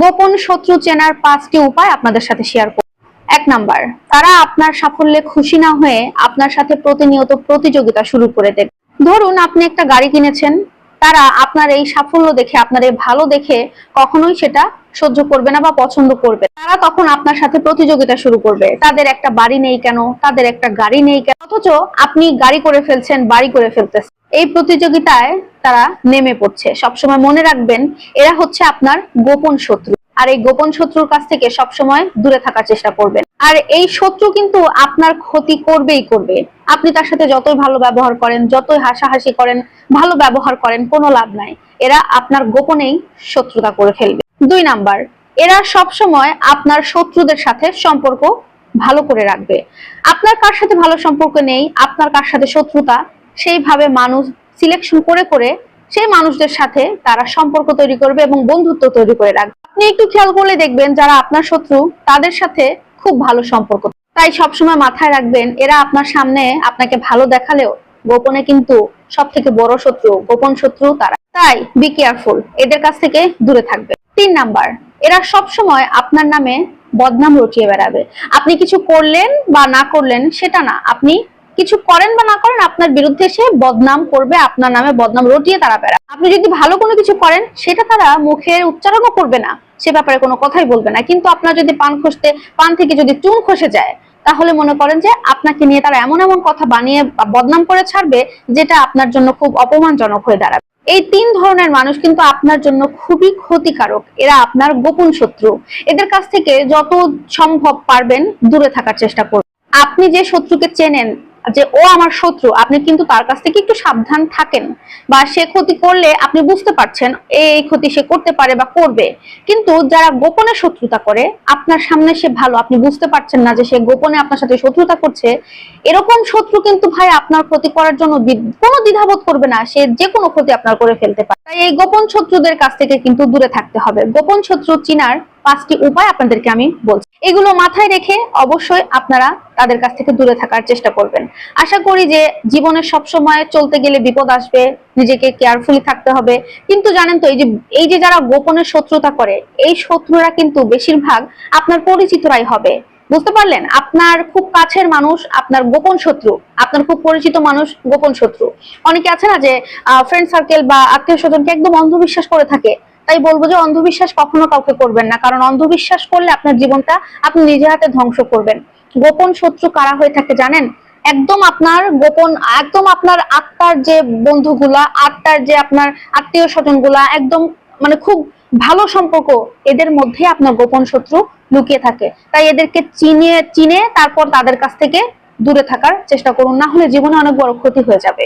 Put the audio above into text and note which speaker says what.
Speaker 1: গোপন শত্রু চেনার পাঁচটি উপায় আপনাদের সাথে শেয়ার করব। এক নাম্বার, তারা আপনার সাফল্যে খুশি না হয়ে আপনার সাথে প্রতিনিয়ত প্রতিযোগিতা শুরু করে দেবে। ধরুন আপনি একটা গাড়ি কিনেছেন, তারা আপনার এই সাফল্য দেখে, আপনার এই ভালো দেখে কখনোই সেটা সহ্য করবে না বা পছন্দ করবে তারা তখন আপনার সাথে প্রতিযোগিতা শুরু করবে। তাদের একটা বাড়ি নেই কেন? তাদের একটা গাড়ি নেই কেন? অথচ আপনি গাড়ি করে ফেলছেন, বাড়ি করে ফেলতেছেন। এই প্রতিযোগিতায় তারা নেমে পড়ছে। সবসময় মনে রাখবেন, এরা হচ্ছে আপনার গোপন শত্রু। আর এই গোপন শত্রুর কাছ থেকে সবসময় দূরে থাকার চেষ্টা করবেন। আর এই শত্রু কিন্তু আপনার ক্ষতি করবেই করবে। আপনি তার সাথে যতই ভালো ব্যবহার করেন, যতই হাসাহাসি করেন, ভালো ব্যবহার করেন, কোনো লাভ নাই। এরা আপনার গোপনেই শত্রুতা করে ফেলবে। দুই নাম্বার, এরা সব সময় আপনার শত্রুদের সাথে সম্পর্ক ভালো করে রাখবে। আপনার কার সাথে ভালো সম্পর্ক নেই, আপনার কার সাথে শত্রুতা, সেইভাবে মানুষ সিলেকশন করে করে সেই মানুষদের সাথে তারা সম্পর্ক তৈরি করবে এবং বন্ধুত্ব তৈরি করে রাখবে। আপনি একটু খেয়াল করলে দেখবেন যারা আপনার শত্রু, তাদের সাথে খুব ভালো সম্পর্ক। তাই সবসময় মাথায় রাখবেন, এরা আপনার সামনে আপনাকে ভালো দেখালেও গোপনে কিন্তু সব থেকে বড় শত্রু, গোপন শত্রু তারা। তাই বি কেয়ারফুল এদের কাছ থেকে দূরে থাকবে তিন নাম্বার, এরা সব সময় আপনার নামে বদনাম রটিয়ে বেড়াবে। আপনি কিছু করলেন বা না করলেন, সেটা না। আপনি কিছু করেন বা না করেন, আপনার বিরুদ্ধে সে বদনাম করবে, আপনার নামে বদনাম রটিয়ে তারা বেড়া আপনি যদি ভালো কোনো কিছু করেন, সেটা তারা মুখের উচ্চারণও করবে না। সে ব্যাপারে কোনো কথাই বলবে না। কিন্তু আপনার যদি পান খসতে, পান থেকে যদি চুন খসে যায়, তাহলে মনে করেন যে আপনাকে নিয়ে তারা এমন এমন কথা বানিয়ে বদনাম করে ছাড়বে, যেটা আপনার জন্য খুব অপমানজনক হয়ে দাঁড়াবে। এই তিন ধরনের মানুষ কিন্তু আপনার জন্য খুবই ক্ষতিকারক। এরা আপনার গোপন শত্রু। এদের কাছ থেকে যত সম্ভব পারবেন, দূরে থাকার চেষ্টা করবেন আপনি যে শত্রুকে চেনেন যে ও আমার শত্রু, আপনি কিন্তু তার কাছ থেকে একটু সাবধান থাকেন বা সে ক্ষতি করলে আপনি বুঝতে পারছেন এই ক্ষতি সে করতে পারে বা করবে। কিন্তু যারা গোপনে শত্রুতা করে, আপনার সামনে সে ভালো, আপনি বুঝতে পারছেন না যে সে গোপনে আপনার সাথে শত্রুতা করছে। এরকম শত্রু কিন্তু ভাই আপনার ক্ষতি করার জন্য কোনো দ্বিধাবোধ করবে না, সে যে কোনো ক্ষতি আপনার করে ফেলতে পারে। তাই এই গোপন শত্রুদের কাছ থেকে কিন্তু দূরে থাকতে হবে। গোপন শত্রু চিনার পাঁচটি উপায় আপনাদেরকে আমি বলছি। এগুলো মাথায় রেখে অবশ্যই আপনারা তাদের কাছ থেকে দূরে থাকার চেষ্টা করবেন। আশা করি যে জীবনে সব সময় চলতে গেলে বিপদ আসবে, নিজেকে কেয়ারফুলি থাকতে হবে। কিন্তু জানেন তো, এই যে এই যে যারা গোপনে শত্রুতা করে, এই শত্রুরা কিন্তু বেশিরভাগ আপনার পরিচিতরাই হবে। বুঝতে পারলেন? আপনার খুব কাছের মানুষ, আপনার গোপন শত্রু, আপনার খুব পরিচিত মানুষ, গোপন শত্রু। অনেকে আছে না যে ফ্রেন্ড সার্কেল বা আত্মীয় স্বজনকে একদম অন্ধবিশ্বাস করে থাকে। তাই বলব যে অন্ধবিশ্বাস কখনো কাউকে করবেন না, কারণ অন্ধবিশ্বাস করলে আপনার জীবনটা আপনি নিজের হাতে ধ্বংস করবেন। গোপন শত্রু কারা হয়ে থাকে জানেন? একদম আপনার গোপন, একদম আপনার আত্মার যে বন্ধুগুলা, আত্মার যে আপনার আত্মীয় স্বজনগুলা একদম মানে খুব ভালো সম্পর্ক, এদের মধ্যে আপনার গোপন শত্রু লুকিয়ে থাকে। তাই এদেরকে চিনে চিনে তারপর তাদের কাছ থেকে দূরে থাকার চেষ্টা করুন, না হলে জীবনে অনেক বড় ক্ষতি হয়ে যাবে।